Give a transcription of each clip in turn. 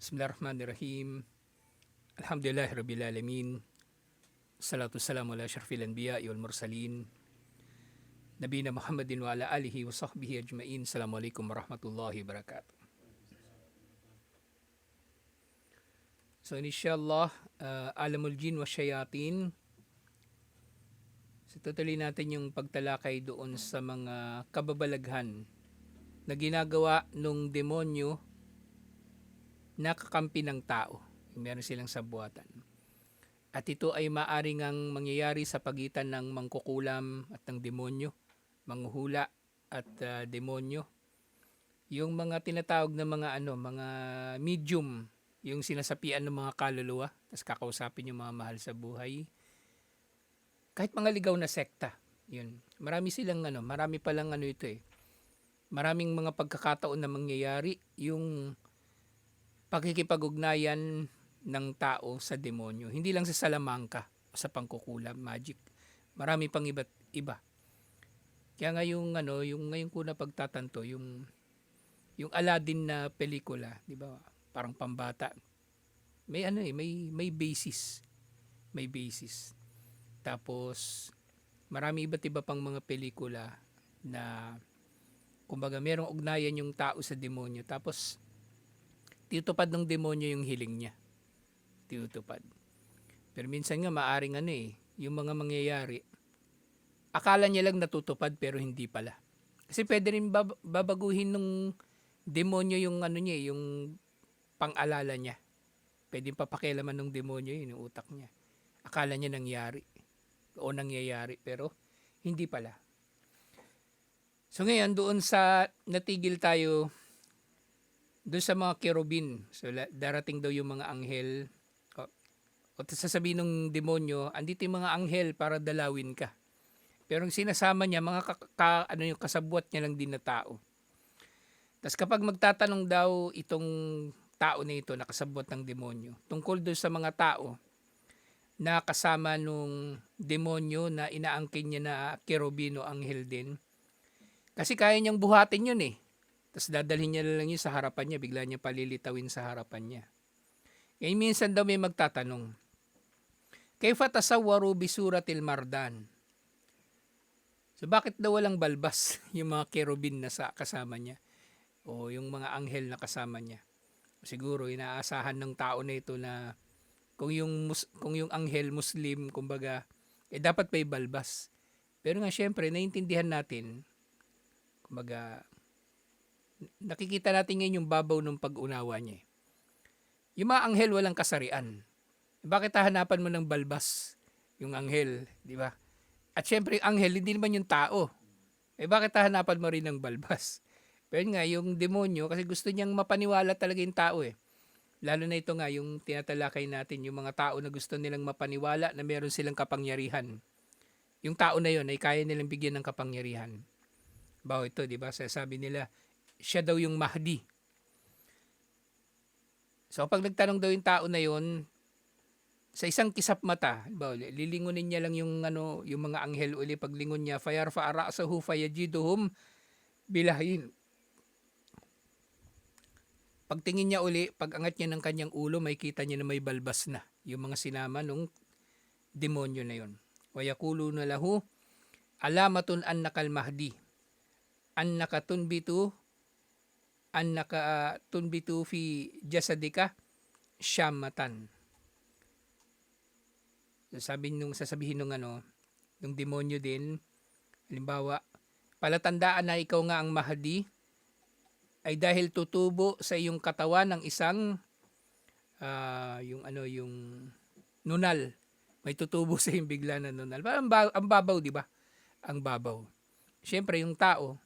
Bismillahirrahmanirrahim. Alhamdulillah Rabbil Alamin. Salatu salamu ala syarfil anbiya wal mursalin. Nabina Muhammadin wa ala alihi wa sahbihi ajmain. Assalamualaikum warahmatullahi wabarakatuh. So inshallah, uh, alamul jin wa syayatin. So tutuloy natin yung pagtalakay doon sa mga kababalaghan na ginagawa nung demonyo nakakampi ng tao. Meron silang sabuatan. At ito ay maaring ang mangyayari sa pagitan ng mangkukulam at ng demonyo, manghuhula at uh, demonyo. Yung mga tinatawag na mga ano, mga medium, yung sinasapian ng mga kaluluwa, tapos kakausapin yung mga mahal sa buhay. Kahit mga ligaw na sekta, yun. Marami silang ano, marami pa lang ano ito eh. Maraming mga pagkakataon na mangyayari yung pakikipag-ugnayan ng tao sa demonyo. Hindi lang sa salamangka sa pangkukulam, magic. Marami pang iba't iba. Kaya nga yung ano, yung ngayon ko na pagtatanto, yung yung Aladdin na pelikula, 'di ba? Parang pambata. May ano eh, may may basis. May basis. Tapos marami iba't iba pang mga pelikula na kumbaga merong ugnayan yung tao sa demonyo. Tapos tinutupad ng demonyo yung hiling niya. Tinutupad. Pero minsan nga maaring ano eh, yung mga mangyayari, akala niya lang natutupad pero hindi pala. Kasi pwede rin bab- babaguhin ng demonyo yung ano niya, eh, yung pang-alala niya. Pwede papakialaman ng demonyo yun, yung utak niya. Akala niya nangyari o nangyayari pero hindi pala. So ngayon doon sa natigil tayo doon sa mga kerubin, so darating daw yung mga anghel, o, o sasabihin ng demonyo, andito yung mga anghel para dalawin ka. Pero ang sinasama niya, mga ka, ka- ano yung kasabwat niya lang din na tao. Tapos kapag magtatanong daw itong tao na ito, nakasabwat ng demonyo, tungkol doon sa mga tao na kasama nung demonyo na inaangkin niya na kerubino anghel din, kasi kaya niyang buhatin yun eh. Tapos dadalhin niya lang yun sa harapan niya, bigla niya palilitawin sa harapan niya. Ngayon minsan daw may magtatanong, Kayfa tasawwaru bi suratil mardan? So bakit daw walang balbas yung mga kerubin na sa kasama niya? O yung mga anghel na kasama niya? Siguro inaasahan ng tao na ito na kung yung kung yung anghel Muslim kumbaga eh dapat may balbas. Pero nga syempre naiintindihan natin kumbaga nakikita natin ngayon yung babaw ng pag-unawa niya. eh. Yung mga anghel walang kasarian. Bakit hahanapan mo ng balbas yung anghel, di ba? At syempre, yung anghel, hindi naman yung tao. Eh bakit hahanapan mo rin ng balbas? Pero nga, yung demonyo, kasi gusto niyang mapaniwala talaga yung tao eh. Lalo na ito nga, yung tinatalakay natin, yung mga tao na gusto nilang mapaniwala na meron silang kapangyarihan. Yung tao na yun ay kaya nilang bigyan ng kapangyarihan. Bawo ito, di ba? Sabi nila, siya daw yung Mahdi. So pag nagtanong daw yung tao na yun, sa isang kisap mata, lilingunin niya lang yung ano, yung mga anghel uli paglingon niya, fayar fa arasahu fayajiduhum bilahin. Pagtingin niya uli, pag angat niya ng kanyang ulo, may kita niya na may balbas na yung mga sinama nung demonyo na yun. Wa yakulu na lahu alamatun annakal mahdi annaka tunbitu annaka tunbitu fi jasadika syamatan. Sabi nung sasabihin nung ano, nung demonyo din, halimbawa, palatandaan na ikaw nga ang Mahdi ay dahil tutubo sa iyong katawan ng isang ah, yung ano yung nunal. May tutubo sa iyong bigla na nunal. Parang ba- ang babaw, di ba? Ang babaw. Siyempre, yung tao,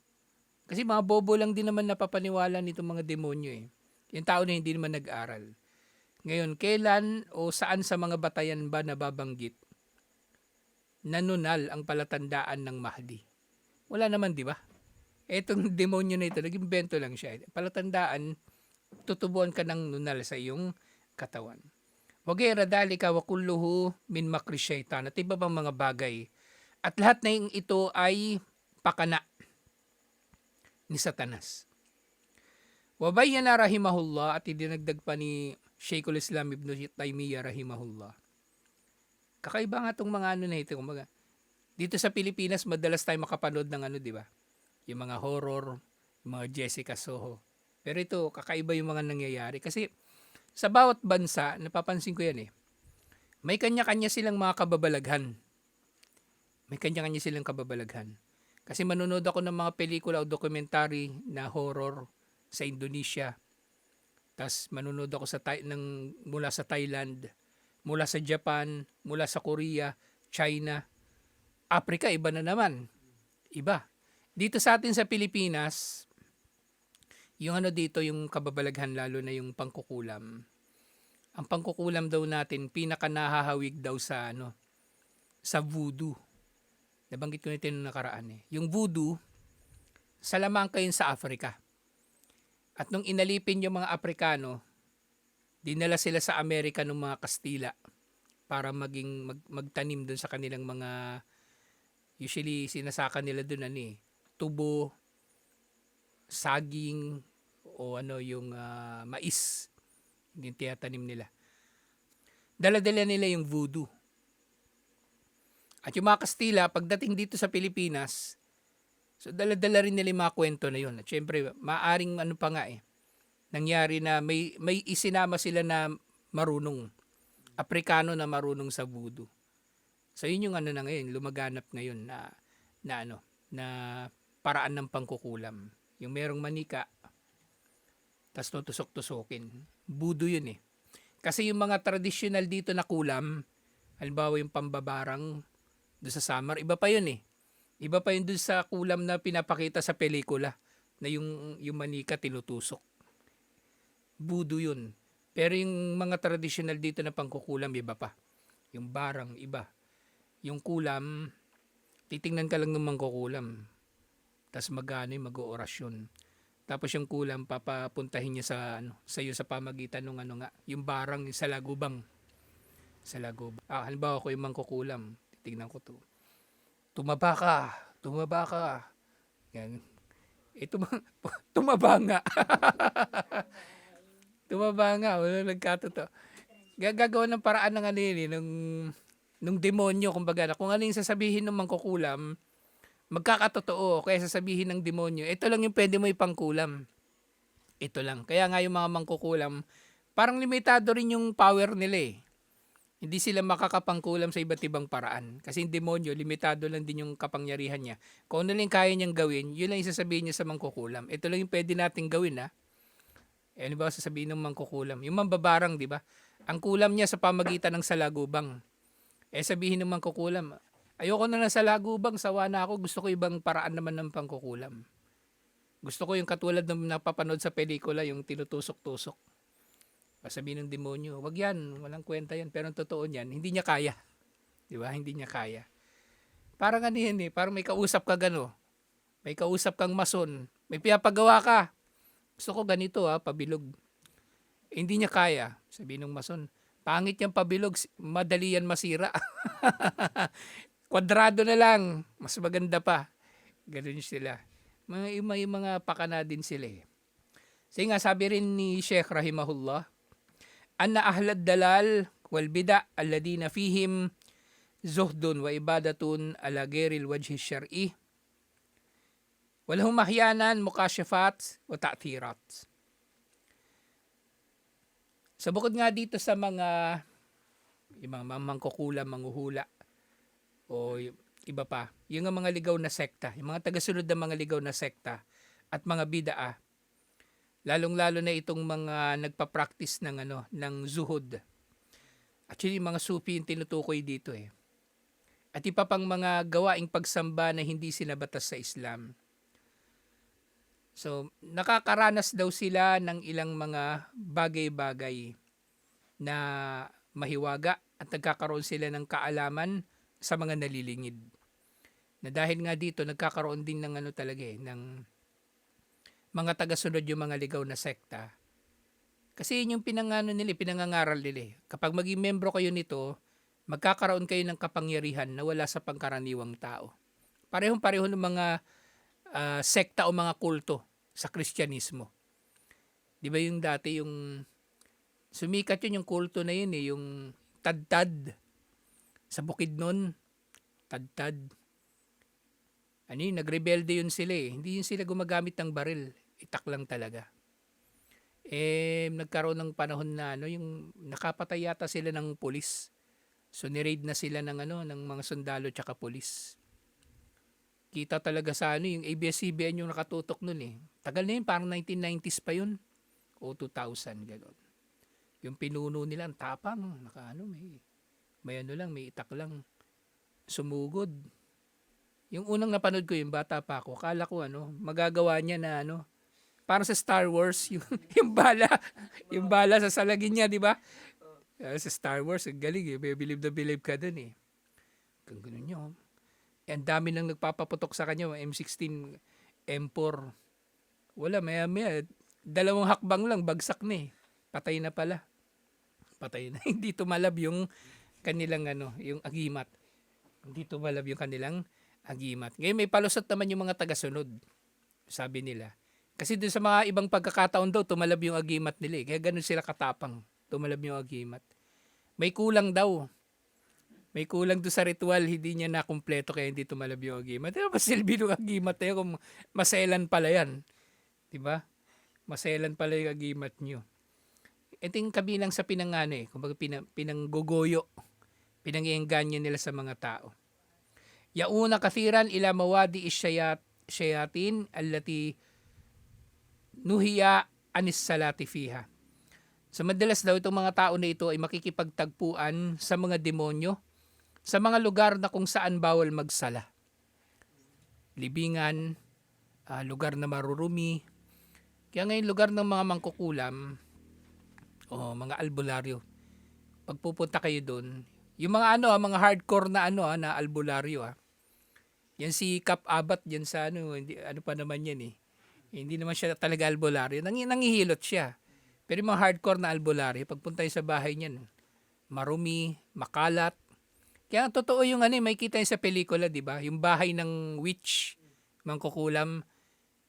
kasi mga bobo lang din naman napapaniwala nitong mga demonyo eh. Yung tao na hindi naman nag-aral. Ngayon, kailan o saan sa mga batayan ba nababanggit nanunal ang palatandaan ng Mahdi? Wala naman, di ba? Etong demonyo na ito, nag-imbento lang siya. Palatandaan, tutubuan ka ng nunal sa iyong katawan. Wagera dalika wa kulluhu min makri syaitan at iba pang mga bagay. At lahat na ito ay pakana ni Satanas. Wabayyana rahimahullah at idinagdag pa ni Sheikhul Islam Ibn Taymiyyah rahimahullah. Kakaiba nga tong mga ano na ito. Kumbaga, dito sa Pilipinas, madalas tayo makapanood ng ano, di ba? Yung mga horror, yung mga Jessica Soho. Pero ito, kakaiba yung mga nangyayari. Kasi sa bawat bansa, napapansin ko yan eh, may kanya-kanya silang mga kababalaghan. May kanya-kanya silang kababalaghan. Kasi manonood ako ng mga pelikula o documentary na horror sa Indonesia. Tapos manonood ako sa ng, mula sa Thailand, mula sa Japan, mula sa Korea, China. Africa, iba na naman. Iba. Dito sa atin sa Pilipinas, yung ano dito, yung kababalaghan lalo na yung pangkukulam. Ang pangkukulam daw natin, pinaka nahahawig daw sa ano, sa voodoo. Nabanggit ko na ito nung nakaraan eh. Yung voodoo, sa lamang kayo sa Africa. At nung inalipin yung mga Aprikano, dinala sila sa Amerika ng mga Kastila para maging mag, magtanim doon sa kanilang mga usually sinasaka nila doon ano eh, tubo, saging o ano yung ah, mais yung tinatanim nila. Dala-dala nila yung voodoo. At yung mga Kastila, pagdating dito sa Pilipinas, so dala-dala rin nila yung mga kwento na yun. At syempre, maaring ano pa nga eh, nangyari na may, may isinama sila na marunong, Aprikano na marunong sa voodoo. So yun yung ano na ngayon, lumaganap ngayon na, na ano, na paraan ng pangkukulam. Yung merong manika, tas tutusok-tusokin. Voodoo yun eh. Kasi yung mga traditional dito na kulam, halimbawa yung pambabarang doon sa summer, iba pa yun eh. Iba pa yun doon sa kulam na pinapakita sa pelikula na yung, yung manika tinutusok. Voodoo yun. Pero yung mga traditional dito na pangkukulam, iba pa. Yung barang, iba. Yung kulam, titingnan ka lang ng mangkukulam. Tapos magano mag-oorasyon. Tapos yung kulam, papapuntahin niya sa, ano, sa iyo sa pamagitan ng ano nga, yung barang sa lagubang. Sa lagubang. Ah, halimbawa ko yung mangkukulam, titingnan ko to. Tumaba ka, tumaba ka. Yan. Eh, tuma- tumaba nga. tumaba nga, wala nagkatotoo. Gagawa ng paraan ng eh, nung, nung demonyo, kumbaga, kung ano yung sasabihin ng mangkukulam, magkakatotoo, kaya sasabihin ng demonyo, ito lang yung pwede mo ipangkulam. Ito lang. Kaya nga yung mga mangkukulam, parang limitado rin yung power nila eh. Hindi sila makakapangkulam sa iba't ibang paraan. Kasi yung demonyo, limitado lang din yung kapangyarihan niya. Kung ano lang kaya niyang gawin, yun lang yung sasabihin niya sa mangkukulam. Ito lang yung pwede nating gawin ha. Eh, ano ba sasabihin ng mangkukulam? Yung mambabarang, di ba? Ang kulam niya sa pamagitan ng salagubang. Eh sabihin ng mangkukulam, ayoko na lang sa lagubang, sawa na ako, gusto ko ibang paraan naman ng pangkukulam. Gusto ko yung katulad ng napapanood sa pelikula, yung tinutusok-tusok. Sabihin ng demonyo, wag yan, walang kwenta yan. Pero ang totoo niyan, hindi niya kaya. Di ba? Hindi niya kaya. Parang ano yan eh, parang may kausap ka gano. May kausap kang mason. May pinapagawa ka. Gusto ko ganito ha, pabilog. Eh, hindi niya kaya. Sabihin ng mason, pangit yung pabilog, madali yan masira. Kwadrado na lang, mas maganda pa. Ganun sila. Mga, may mga pakana din sila eh. Kasi nga sabi rin ni Sheikh Rahimahullah, wal bida alladina fihim zuhdun wa ibadatun ala ghairil wajhi syar'i. Walahum mahyanan mukashafat wa ta'thirat. Sa bukod nga dito sa mga yung mga mangkukulam, manghuhula o iba pa, yung mga ligaw na sekta, yung mga tagasunod ng mga ligaw na sekta at mga bidaa lalong-lalo na itong mga nagpa-practice ng ano ng zuhud. Actually, mga sufi yung tinutukoy dito eh. At ipa pang mga gawaing pagsamba na hindi sinabatas sa Islam. So, nakakaranas daw sila ng ilang mga bagay-bagay na mahiwaga at nagkakaroon sila ng kaalaman sa mga nalilingid. Na dahil nga dito, nagkakaroon din ng ano talaga eh, ng mga tagasunod yung mga ligaw na sekta. Kasi yun yung pinangano nila, pinangangaral nila. eh. Kapag maging membro kayo nito, magkakaroon kayo ng kapangyarihan na wala sa pangkaraniwang tao. Parehong pareho ng mga ah, sekta o mga kulto sa Kristyanismo. 'Di ba yung dati yung sumikat yun yung kulto na yun eh, yung tadtad sa bukid nun. Tadtad. Ano yun, nagrebelde yun sila eh. Hindi yun sila gumagamit ng baril. Itak lang talaga. Eh, nagkaroon ng panahon na ano, yung nakapatay yata sila ng pulis. So, niraid na sila ng ano, ng mga sundalo tsaka pulis. Kita talaga sa ano, yung ABS-CBN yung nakatutok nun eh. Tagal na yun, parang 1990s pa yun. O 2000, gano'n. Yung pinuno nila, ang tapang. Naka ano, may, may ano lang, may itak lang. Sumugod. Yung unang napanood ko, yung bata pa ako, kala ko ano, magagawa niya na ano, parang sa Star Wars, yung, yung bala, yung bala sa salagin niya, di ba? Ah, sa Star Wars, ang galing eh. Believe na believe ka dun eh. Kung ganun niyo. Eh, ang dami nang nagpapaputok sa kanya, mga M16, M4. Wala, maya maya. Dalawang hakbang lang, bagsak na eh. Patay na pala. Patay na. Hindi tumalab yung kanilang ano, yung agimat. Hindi tumalab yung kanilang agimat. Ngayon may palusot naman yung mga tagasunod. Sabi nila. Kasi dun sa mga ibang pagkakataon daw, tumalab yung agimat nila eh. Kaya ganun sila katapang. Tumalab yung agimat. May kulang daw. May kulang doon sa ritual, hindi niya na kumpleto kaya hindi tumalab yung agimat. Pero masilbi ng agimat yun kung maselan pala yan. Diba? Maselan pala yung agimat nyo. Ito yung kabilang sa pinangano eh. Kumbaga pinang, pinanggugoyo. Pinangiengganyo nila sa mga tao. Yauna kathiran ila mawadi isyayat syayatin allati nuhiya anis salati fiha. So madalas daw itong mga tao na ito ay makikipagtagpuan sa mga demonyo sa mga lugar na kung saan bawal magsala. Libingan, ah, lugar na marurumi. Kaya ngayon lugar ng mga mangkukulam o mga albularyo. Pag pupunta kayo doon, yung mga ano, ah, mga hardcore na ano ah, na albularyo ah. Yan si Kap Abat yan sa ano, hindi, ano pa naman yan eh. Hindi naman siya talaga albularyo. Nang, nangihilot siya. Pero yung mga hardcore na albularyo, pagpunta sa bahay niyan, marumi, makalat. Kaya totoo yung ano, eh, may kita sa pelikula, di ba? Yung bahay ng witch, mangkukulam.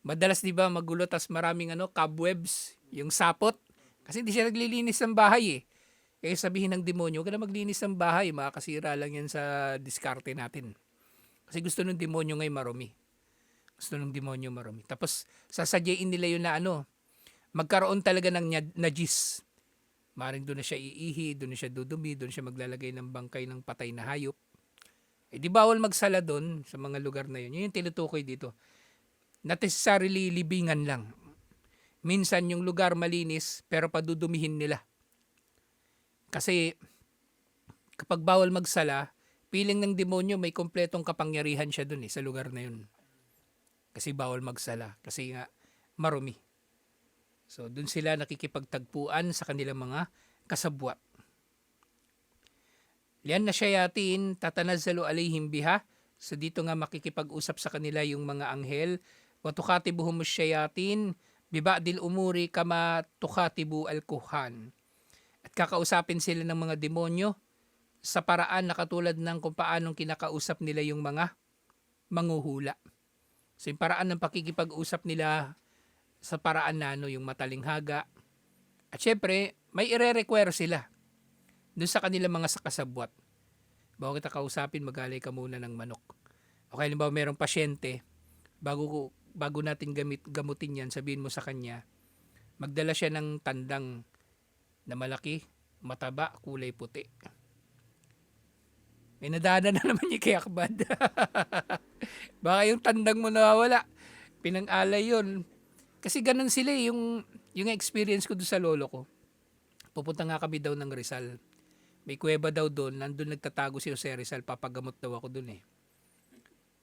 Madalas di ba magulo tas maraming ano, cobwebs, yung sapot. Kasi hindi siya naglilinis ng bahay eh. Kaya sabihin ng demonyo, huwag na maglinis ng bahay, makakasira lang yan sa diskarte natin. Kasi gusto ng demonyo ngayon marumi. Gusto ng demonyo marumi. Tapos sasadyain nila yun na ano, magkaroon talaga ng najis. Maring doon na siya iihi, doon na siya dudumi, doon siya maglalagay ng bangkay ng patay na hayop. Eh di bawal magsala doon sa mga lugar na yun. Yun yung tinutukoy dito. Not necessarily libingan lang. Minsan yung lugar malinis pero padudumihin nila. Kasi kapag bawal magsala, piling ng demonyo may kompletong kapangyarihan siya dun eh, sa lugar na yun. Kasi bawal magsala. Kasi nga, marumi. So, dun sila nakikipagtagpuan sa kanilang mga kasabwat. Lian na syayatin, tatanazzalu alayhim biha. So, dito nga makikipag-usap sa kanila yung mga anghel. Wa tukatibuhum syayatin, biba'dil umuri kama tukatibu al-kuhan. At kakausapin sila ng mga demonyo sa paraan na katulad ng kung paanong kinakausap nila yung mga manguhula. So yung paraan ng pakikipag-usap nila sa paraan na ano, yung matalinghaga. At syempre, may ire-require sila dun sa kanilang mga sakasabwat. Bago kita kausapin, magalay ka muna ng manok. O kaya halimbawa merong pasyente, bago, bago natin gamit, gamutin yan, sabihin mo sa kanya, magdala siya ng tandang na malaki, mataba, kulay puti. May nadaanan na naman yung kay Akbad. Baka yung tandang mo nawawala. Pinang-alay yun. Kasi ganun sila eh, yung, yung experience ko doon sa lolo ko. Pupunta nga kami daw ng Rizal. May kuweba daw doon. Nandun nagtatago si Jose Rizal. Papagamot daw ako doon eh.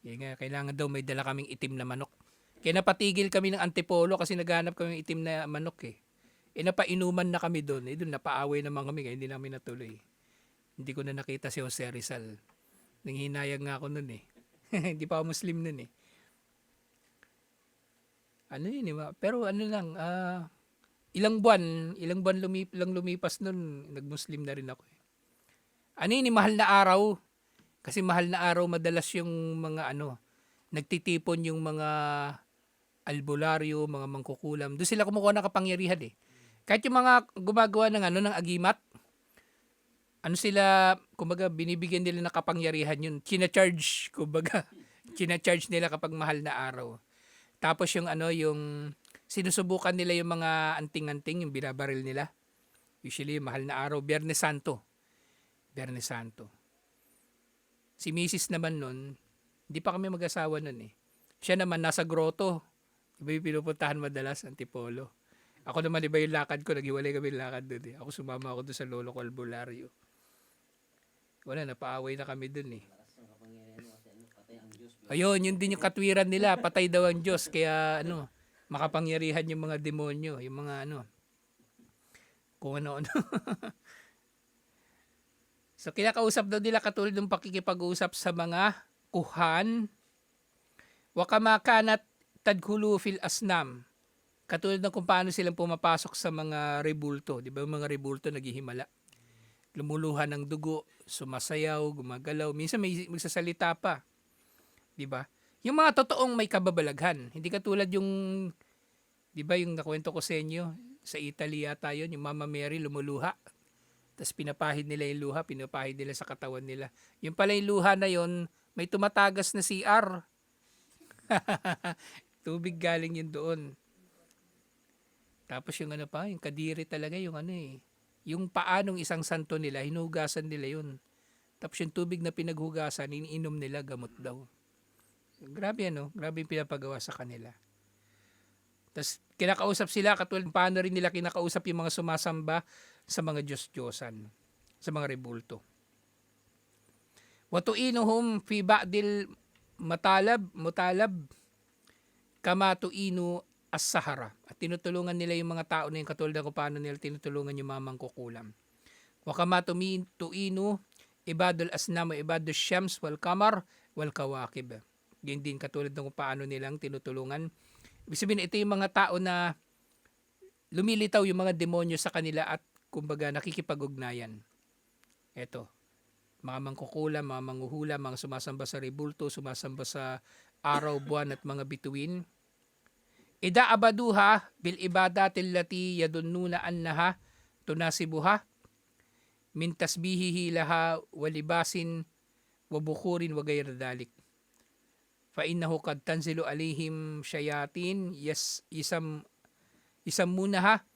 Kaya nga, kailangan daw may dala kaming itim na manok. Kaya napatigil kami ng antipolo kasi naghanap kami ng itim na manok eh. Eh napainuman na kami doon. Eh doon napaaway naman kami kaya hindi namin natuloy. Hindi ko na nakita si Jose Rizal. Nanghinayang nga ako noon eh. hindi pa ako Muslim noon eh. Ano yun eh. Pero ano lang, ah, ilang buwan, ilang buwan lumip, lang lumipas noon, nag-Muslim na rin ako eh. Ano yun eh, mahal na araw. Kasi mahal na araw madalas yung mga ano, nagtitipon yung mga albularyo, mga mangkukulam. Doon sila kumukuha ng kapangyarihan eh. Kahit yung mga gumagawa ng ano ng agimat, ano sila, kumbaga binibigyan nila ng kapangyarihan yun. China-charge, kumbaga, china-charge nila kapag mahal na araw. Tapos yung ano, yung sinusubukan nila yung mga anting-anting, yung binabaril nila. Usually, mahal na araw, Biyernes Santo. Biyernes Santo. Si Mrs. naman nun, hindi pa kami mag-asawa nun eh. Siya naman nasa grotto. Iba yung pinupuntahan madalas, Antipolo. Ako naman iba yung lakad ko, naghiwalay kami yung lakad doon eh. Ako sumama ako doon sa lolo ko. Wala, napaaway na kami doon eh. Ayun, yun din yung katwiran nila, patay daw ang Diyos. Kaya ano, makapangyarihan yung mga demonyo, yung mga ano, kung ano-ano. so kinakausap daw nila katulad ng pakikipag-usap sa mga kuhan. Wakamakanat tadhulu fil asnam. Katulad ng kung paano silang pumapasok sa mga rebulto. Di ba yung mga rebulto naghihimala? Lumuluhan ng dugo, sumasayaw, gumagalaw. Minsan may magsasalita pa. Di ba? Yung mga totoong may kababalaghan. Hindi katulad yung, di ba yung nakwento ko sa inyo, sa Italy yata yun, yung Mama Mary lumuluha. Tapos pinapahid nila yung luha, pinapahid nila sa katawan nila. Yung pala yung luha na yun, may tumatagas na CR. Tubig galing yun doon. Tapos yung ano pa, yung kadiri talaga, yung ano eh. Yung paanong isang santo nila, hinugasan nila yun. Tapos yung tubig na pinaghugasan, iniinom nila, gamot daw. Grabe ano, grabe yung pinapagawa sa kanila. Tapos kinakausap sila, katulad paano rin nila kinakausap yung mga sumasamba sa mga Diyos-Diyosan, sa mga rebulto. Watuinuhum fi ba'dil matalab, mutalab, kama tuinu as-sahara. At tinutulungan nila yung mga tao na yung katulad kung paano nila tinutulungan yung mamang kukulam. Wa kama tumi- tuinu ibadul asnam ibadul syams wal kamar wal kawakib. Ganyan din katulad ng paano nilang tinutulungan. Ibig sabihin, ito yung mga tao na lumilitaw yung mga demonyo sa kanila at kumbaga nakikipag-ugnayan. Ito, mga mangkukulam, mga manghuhula, mga sumasamba sa rebulto, sumasamba sa araw, buwan at mga bituin. Ida abaduha bil ibadatil lati yadunnuna annaha tunasibuha min tasbihihi laha walibasin wabukurin wa gayr dalik. Fa innahu kad tanzilu alihim syayatin yas isam isam munaha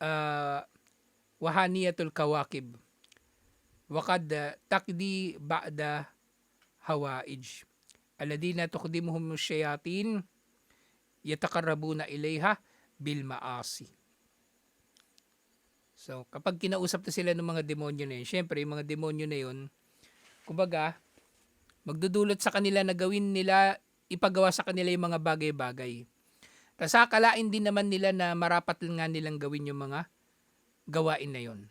uh, wahaniyatul kawakib wakad uh, takdi ba'da hawaij alladina tuqdimuhum syayatin yatakarabuna ilayha bil maasi So, kapag kinausap na sila ng mga demonyo na yun, syempre, yung mga demonyo na yun, kumbaga, magdudulot sa kanila na gawin nila, ipagawa sa kanila yung mga bagay-bagay. Tapos akalain din naman nila na marapat nga nilang gawin yung mga gawain na yon.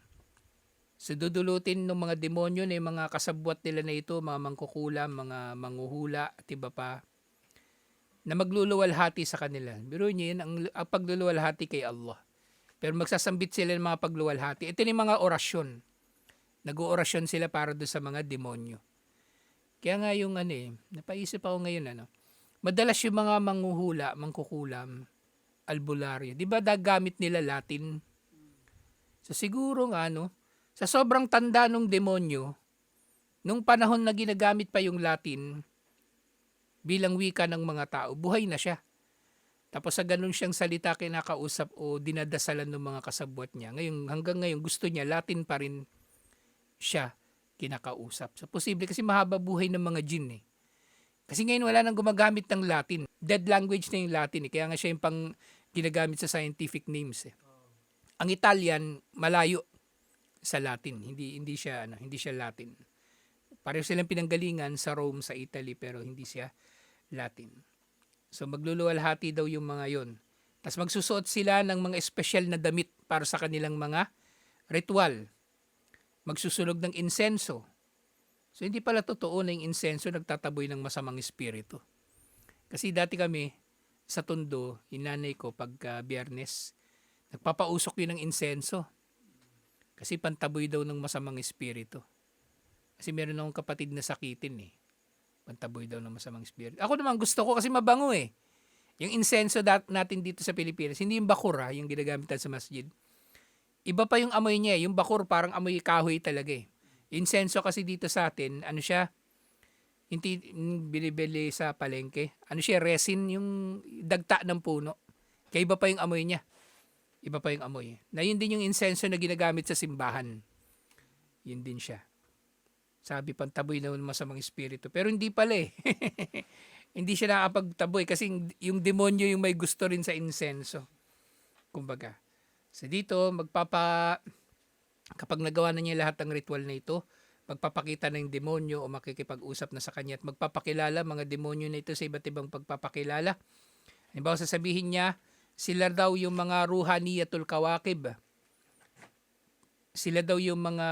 So dudulutin ng mga demonyo na yung mga kasabwat nila na ito, mga mangkukulam, mga manguhula, at iba pa, na magluluwalhati sa kanila. Biro niyo yun, ang, ang pagluluwalhati kay Allah. Pero magsasambit sila ng mga pagluwalhati. Ito yung mga orasyon. Nag-oorasyon sila para doon sa mga demonyo. Kaya nga yung ano eh, napaisip ako ngayon ano, madalas yung mga manghuhula, mangkukulam, albularyo, di ba dagamit nila Latin? So siguro nga no, sa sobrang tanda ng demonyo, nung panahon na ginagamit pa yung Latin bilang wika ng mga tao, buhay na siya. Tapos sa ganun siyang salita kinakausap o dinadasalan ng mga kasabwat niya. Ngayon, hanggang ngayon gusto niya Latin pa rin siya kinakausap. So posible kasi mahaba buhay ng mga jin eh. Kasi ngayon wala nang gumagamit ng Latin. Dead language na yung Latin eh. Kaya nga siya yung pang ginagamit sa scientific names eh. Ang Italian malayo sa Latin. Hindi hindi siya ano, hindi siya Latin. Pareho silang pinanggalingan sa Rome sa Italy pero hindi siya Latin. So magluluwalhati daw yung mga yon. Tapos magsusuot sila ng mga espesyal na damit para sa kanilang mga ritual. Magsusunog ng insenso. So hindi pala totoo na yung insenso nagtataboy ng masamang espiritu. Kasi dati kami sa Tondo, inanay ko pagka biyernes, nagpapausok yun ng insenso. Kasi pantaboy daw ng masamang espiritu. Kasi meron akong kapatid na sakitin eh. Pantaboy daw ng masamang spirit. Ako naman gusto ko kasi mabango eh. Yung insenso natin dito sa Pilipinas, hindi yung bakura, yung ginagamit sa masjid. Iba pa yung amoy niya, eh. yung bakura parang amoy kahoy talaga eh. Insenso kasi dito sa atin, ano siya, hindi yung binibili sa palengke. Ano siya, resin, yung dagta ng puno. Kaya iba pa yung amoy niya. Iba pa yung amoy. Na yun din yung insenso na ginagamit sa simbahan. Yun din siya. Sabi pang taboy na mga espiritu. Pero hindi pala eh. hindi siya nakapagtaboy kasi yung demonyo yung may gusto rin sa insenso. Kumbaga. So dito, magpapa... Kapag nagawa na niya lahat ng ritual na ito, magpapakita ng demonyo o makikipag-usap na sa kanya at magpapakilala mga demonyo na ito sa iba't ibang pagpapakilala. Halimbawa, sasabihin niya, sila daw yung mga ruhaniyatul kawakib. Sila daw yung mga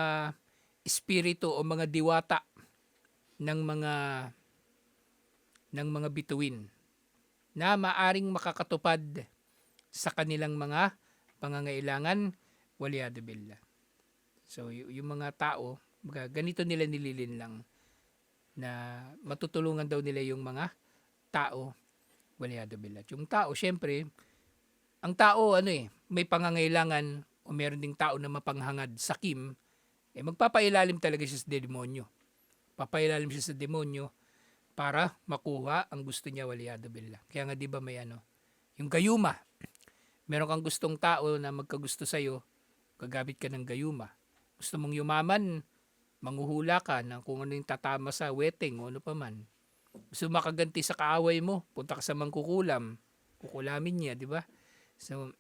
espiritu o mga diwata ng mga ng mga bituin na maaring makakatupad sa kanilang mga pangangailangan waliyado billah. So yung mga tao, mga ganito nila nililin lang na matutulungan daw nila yung mga tao waliyado billah. Yung tao, syempre, ang tao ano eh, may pangangailangan o meron ding tao na mapanghangad sa kim, eh magpapailalim talaga siya sa demonyo. Papailalim siya sa demonyo para makuha ang gusto niya waliyado billah. Kaya nga 'di ba may ano, yung gayuma. Meron kang gustong tao na magkagusto sa iyo, gagamit ka ng gayuma. Gusto mong yumaman, manghuhula ka ng kung ano yung tatama sa wedding o ano pa man. Gusto makaganti sa kaaway mo, punta ka sa mangkukulam, kukulamin niya, di ba? So,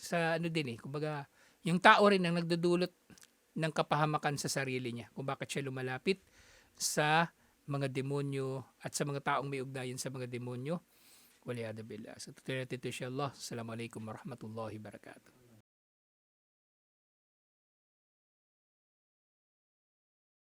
sa ano din eh, kumbaga, yung tao rin ang nagdudulot ng kapahamakan sa sarili niya kung bakit siya lumalapit sa mga demonyo at sa mga taong may ugnayan sa mga demonyo. Waliyada billah. So, tutuloy natin ito inshallah. Assalamualaikum warahmatullahi wabarakatuh.